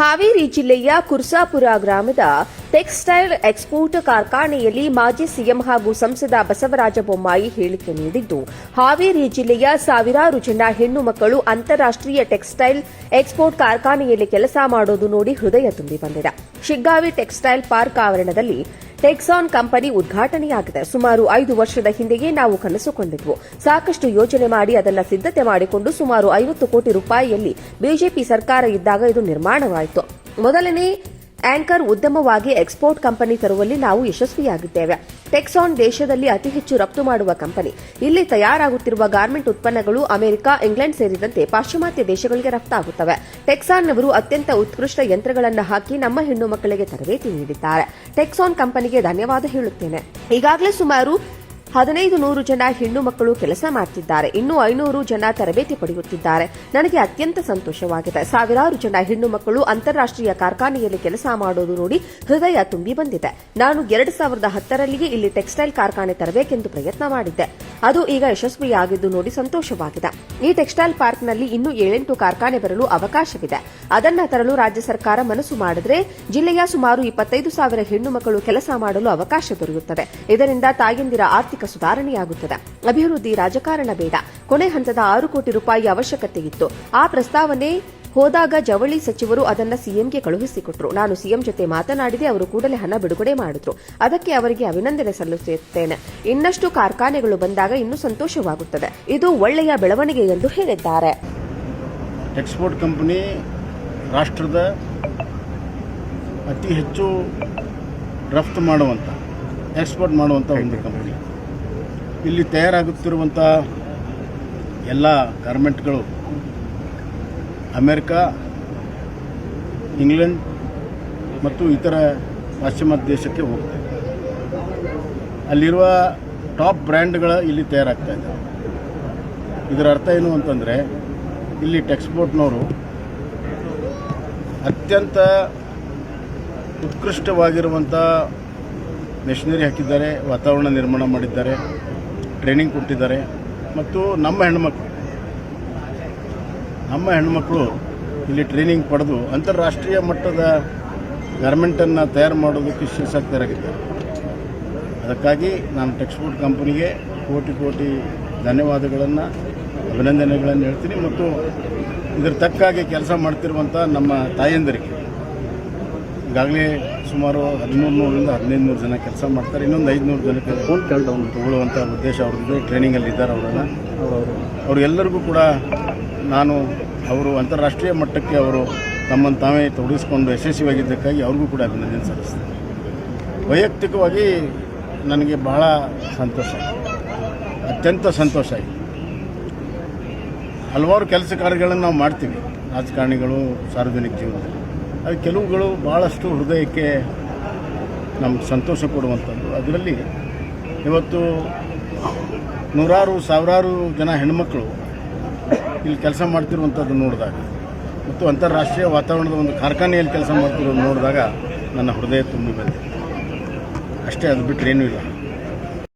ಹಾವೇರಿ ಜಿಲ್ಲೆಯ ಕುರ್ಸಾಪುರ ಗ್ರಾಮದ textile export ಕಾರ್ಖಾನೆಯಲ್ಲಿ ಮಾಜಿ ಸಿಎಂ ಹಾಗೂ ಸಂಸದ ಬಸವರಾಜ ಬೊಮ್ಮಾಯಿ ಹೇಳಿಕೆ ನೀಡಿದ್ದು, ಹಾವೇರಿ ಜಿಲ್ಲೆಯ ಸಾವಿರಾರು ಜನ ಹೆಣ್ಣು ಮಕ್ಕಳು ಅಂತಾರಾಷ್ಟೀಯ ಟೆಕ್ಸ್ಟೈಲ್ ಎಕ್ಸ್ಪೋರ್ಟ್ ಕಾರ್ಖಾನೆಯಲ್ಲಿ ಕೆಲಸ ಮಾಡೋದು ನೋಡಿ ಹೃದಯ ತುಂಬಿ ಬಂದಿದೆ. ಶಿಗ್ಗಾವಿ ಟೆಕ್ಸ್ಟೈಲ್ ಪಾರ್ಕ್ ಆವರಣದಲ್ಲಿ ಟೆಕ್ಸಾನ್ ಕಂಪನಿ ಉದ್ಘಾಟನೆಯಾಗಿದೆ. ಸುಮಾರು ಐದು ವರ್ಷದ ಹಿಂದೆಯೇ ನಾವು ಕನಸುಕೊಂಡಿದ್ವು ಸಾಕಷ್ಟು ಯೋಜನೆ ಮಾಡಿ ಅದನ್ನ ಸಿದ್ಧತೆ ಮಾಡಿಕೊಂಡು ಸುಮಾರು ಐವತ್ತು ಕೋಟಿ ರೂಪಾಯಿಯಲ್ಲಿ ಬಿಜೆಪಿ ಸರ್ಕಾರ ಇದ್ದಾಗ ಇದು ನಿರ್ಮಾಣವಾಯಿತು. ಮೊದಲನೇ ಆಂಕರ್ ಉದ್ಯಮವಾಗಿ ಎಕ್ಸ್ಪೋರ್ಟ್ ಕಂಪನಿ ತರುವಲ್ಲಿ ನಾವು ಯಶಸ್ವಿಯಾಗಿದ್ದೇವೆ. ಟೆಕ್ಸಾನ್ ದೇಶದಲ್ಲಿ ಅತಿ ಹೆಚ್ಚು ರಫ್ತು ಮಾಡುವ ಕಂಪನಿ. ಇಲ್ಲಿ ತಯಾರಾಗುತ್ತಿರುವ ಗಾರ್ಮೆಂಟ್ ಉತ್ಪನ್ನಗಳು ಅಮೆರಿಕ, ಇಂಗ್ಲೆಂಡ್ ಸೇರಿದಂತೆ ಪಾಶ್ಚಿಮಾತ್ಯ ದೇಶಗಳಿಗೆ ರಫ್ತಾಗುತ್ತವೆ. ಟೆಕ್ಸಾನ್ ಅವರು ಅತ್ಯಂತ ಉತ್ಕೃಷ್ಟ ಯಂತ್ರಗಳನ್ನು ಹಾಕಿ ನಮ್ಮ ಹೆಣ್ಣು ಮಕ್ಕಳಿಗೆ ತರಬೇತಿ ನೀಡಿದ್ದಾರೆ. ಟೆಕ್ಸಾನ್ ಕಂಪನಿಗೆ ಧನ್ಯವಾದ ಹೇಳುತ್ತೇನೆ. ಈಗಾಗಲೇ ಸುಮಾರು ಹದಿನೈದು ನೂರು ಜನ ಹೆಣ್ಣು ಮಕ್ಕಳು ಕೆಲಸ ಮಾಡ್ತಿದ್ದಾರೆ. ಇನ್ನೂ ಐನೂರು ಜನ ತರಬೇತಿ ಪಡೆಯುತ್ತಿದ್ದಾರೆ. ನನಗೆ ಅತ್ಯಂತ ಸಂತೋಷವಾಗಿದೆ. ಸಾವಿರಾರು ಜನ ಹೆಣ್ಣು ಮಕ್ಕಳು ಅಂತಾರಾಷ್ಟೀಯ ಕಾರ್ಖಾನೆಯಲ್ಲಿ ಕೆಲಸ ಮಾಡೋದು ನೋಡಿ ಹೃದಯ ತುಂಬಿ ಬಂದಿದೆ. ನಾನು ಎರಡು ಸಾವಿರದ ಹತ್ತರಲ್ಲಿಯೇ ಇಲ್ಲಿ ಟೆಕ್ಸ್ಟೈಲ್ ಕಾರ್ಖಾನೆ ತರಬೇಕೆಂದು ಪ್ರಯತ್ನ ಮಾಡಿದ್ದೆ. ಅದು ಈಗ ಯಶಸ್ವಿಯಾಗಿದ್ದು ನೋಡಿ ಸಂತೋಷವಾಗಿದೆ. ಈ ಟೆಕ್ಸ್ಟೈಲ್ ಪಾರ್ಕ್ನಲ್ಲಿ ಇನ್ನೂ ಏಳೆಂಟು ಕಾರ್ಖಾನೆ ಬರಲು ಅವಕಾಶವಿದೆ. ಅದನ್ನ ತರಲು ರಾಜ್ಯ ಸರ್ಕಾರ ಮನಸ್ಸು ಮಾಡಿದ್ರೆ ಜಿಲ್ಲೆಯ ಸುಮಾರು ಇಪ್ಪತ್ತೈದು ಸಾವಿರ ಹೆಣ್ಣು ಮಕ್ಕಳು ಕೆಲಸ ಮಾಡಲು ಅವಕಾಶ ದೊರೆಯುತ್ತದೆ. ಇದರಿಂದ ತಾಯಂದಿರ ಆರ್ಥಿಕ ಸುಧಾರಣೆಯಾಗುತ್ತದೆ. ಅಭಿವೃದ್ಧಿ ರಾಜಕಾರಣ ಬೇಡ. ಕೊನೆ ಹಂತದ ಆರು ಕೋಟಿ ರೂಪಾಯಿ ಅವಶ್ಯಕತೆ ಇತ್ತು. ಆ ಪ್ರಸ್ತಾವನೆ ಹೋದಾಗ ಜವಳಿ ಸಚಿವರು ಅದನ್ನ ಸಿಎಂಗೆ ಕಳುಹಿಸಿಕೊಟ್ರು. ನಾನು ಸಿಎಂ ಜೊತೆ ಮಾತನಾಡಿದೆ, ಅವರು ಕೂಡಲೇ ಹಣ ಬಿಡುಗಡೆ ಮಾಡಿದ್ರು. ಅದಕ್ಕೆ ಅವರಿಗೆ ಅಭಿನಂದನೆ ಸಲ್ಲಿಸುತ್ತೇನೆ. ಇನ್ನಷ್ಟು ಕಾರ್ಖಾನೆಗಳು ಬಂದಾಗ ಇನ್ನೂ ಸಂತೋಷವಾಗುತ್ತದೆ. ಇದು ಒಳ್ಳೆಯ ಬೆಳವಣಿಗೆ ಎಂದು ಹೇಳಿದ್ದಾರೆ. ಎಕ್ಸ್ಪೋರ್ಟ್ ಕಂಪನಿ ರಾಷ್ಟ್ರದ ಅತಿ ಹೆಚ್ಚು ರಫ್ತು ಮಾಡುವಂಥ ಎಕ್ಸ್ಪೋರ್ಟ್ ಮಾಡುವಂಥ ಒಂದು ಕಂಪನಿ ಇಲ್ಲಿ ತಯಾರಾಗುತ್ತಿರುವಂಥ ಎಲ್ಲ ಗಾರ್ಮೆಂಟ್ಗಳು ಅಮೇರಿಕಾ, ಇಂಗ್ಲೆಂಡ್ ಮತ್ತು ಇತರ ಪಾಶ್ಚಿಮಾತ್ಯ ದೇಶಕ್ಕೆ ಹೋಗ್ತದೆ ಅಲ್ಲಿರುವ ಟಾಪ್ ಬ್ರ್ಯಾಂಡ್ಗಳ ಇಲ್ಲಿ ತಯಾರಾಗ್ತಾ ಇದೆ. ಇದರ ಅರ್ಥ ಏನು ಅಂತಂದರೆ, ಇಲ್ಲಿ ಟೆಕ್ಸ್ಪೋರ್ಟ್ನವರು ಅತ್ಯಂತ ಉತ್ಕೃಷ್ಟವಾಗಿರುವಂಥ ಮೆಷಿನರಿ ಹಾಕಿದ್ದಾರೆ, ವಾತಾವರಣ ನಿರ್ಮಾಣ ಮಾಡಿದ್ದಾರೆ, ಟ್ರೈನಿಂಗ್ ಕೊಟ್ಟಿದ್ದಾರೆ ಮತ್ತು ನಮ್ಮ ಹೆಣ್ಮಕ್ಳು ನಮ್ಮ ಹೆಣ್ಮಕ್ಳು ಇಲ್ಲಿ ಟ್ರೈನಿಂಗ್ ಪಡೆದು ಅಂತಾರಾಷ್ಟ್ರೀಯ ಮಟ್ಟದ ಗಾರ್ಮೆಂಟನ್ನು ತಯಾರು ಮಾಡೋದಕ್ಕೆ ಶಕ್ತರಾಗಿದ್ದಾರೆ ಅದಕ್ಕಾಗಿ ನಾನು ಟೆಕ್ಸ್ಪೋರ್ಟ್ ಕಂಪನಿಗೆ ಕೋಟಿ ಕೋಟಿ ಧನ್ಯವಾದಗಳನ್ನು, ಅಭಿನಂದನೆಗಳನ್ನು ಹೇಳ್ತೀನಿ ಮತ್ತು ಇದರ ತಕ್ಕಾಗಿ ಕೆಲಸ ಮಾಡ್ತಿರುವಂಥ ನಮ್ಮ ತಾಯಂದಿರಿಗೆ. ಈಗಾಗಲೇ ಸುಮಾರು ಹದಿಮೂರು ನೂರರಿಂದ ಹದಿನೈದು ನೂರು ಜನ ಕೆಲಸ ಮಾಡ್ತಾರೆ. ಇನ್ನೊಂದು ಐದುನೂರು ಜನಕ್ಕೆ ಫೋನ್ ಡೌನ್ ತಗೊಳ್ಳುವಂಥ ಉದ್ದೇಶ ಅವ್ರದ್ದು ಟ್ರೈನಿಂಗಲ್ಲಿ ಇದ್ದಾರೆ ಅವರೆಲ್ಲ. ಅವರೆಲ್ಲರಿಗೂ ಕೂಡ ನಾನು, ಅವರು ಅಂತಾರಾಷ್ಟ್ರೀಯ ಮಟ್ಟಕ್ಕೆ ಅವರು ತಮ್ಮನ್ನು ತಾವೇ ತೊಡಗಿಸ್ಕೊಂಡು ಯಶಸ್ವಿಯಾಗಿದ್ದಕ್ಕಾಗಿ ಅವ್ರಿಗೂ ಕೂಡ ಅಭಿನಂದನೆ ಸಲ್ಲಿಸ್ತೇನೆ. ವೈಯಕ್ತಿಕವಾಗಿ ನನಗೆ ಬಹಳ ಸಂತೋಷ. ಅತ್ಯಂತ ಸಂತೋಷ ಆಯಿತು ಹಲವಾರು ಕೆಲಸ ಕಾರ್ಯಗಳನ್ನು ನಾವು ಮಾಡ್ತೀವಿ. ರಾಜಕಾರಣಿಗಳು, ಸಾರ್ವಜನಿಕ ಜೀವನದಲ್ಲಿ. ಅದು ಕೆಲವುಗಳು ಭಾಳಷ್ಟು ಹೃದಯಕ್ಕೆ ನಮ್ಗೆ ಸಂತೋಷ ಕೊಡುವಂಥದ್ದು. ಅದರಲ್ಲಿ ಇವತ್ತು ನೂರಾರು, ಸಾವಿರಾರು ಜನ ಹೆಣ್ಮಕ್ಳು ಇಲ್ಲಿ ಕೆಲಸ ಮಾಡ್ತಿರುವಂಥದ್ದು ನೋಡಿದಾಗ ಮತ್ತು ಅಂತಾರಾಷ್ಟ್ರೀಯ ವಾತಾವರಣದ ಒಂದು ಕಾರ್ಖಾನೆಯಲ್ಲಿ ಕೆಲಸ ಮಾಡ್ತಿರೋದು ನೋಡಿದಾಗ ನನ್ನ ಹೃದಯ ತುಂಬಿ ಬಂದಿದೆ. ಅಷ್ಟೇ, ಅದು ಬಿಟ್ಟರೆ ಏನೂ ಇಲ್ಲ.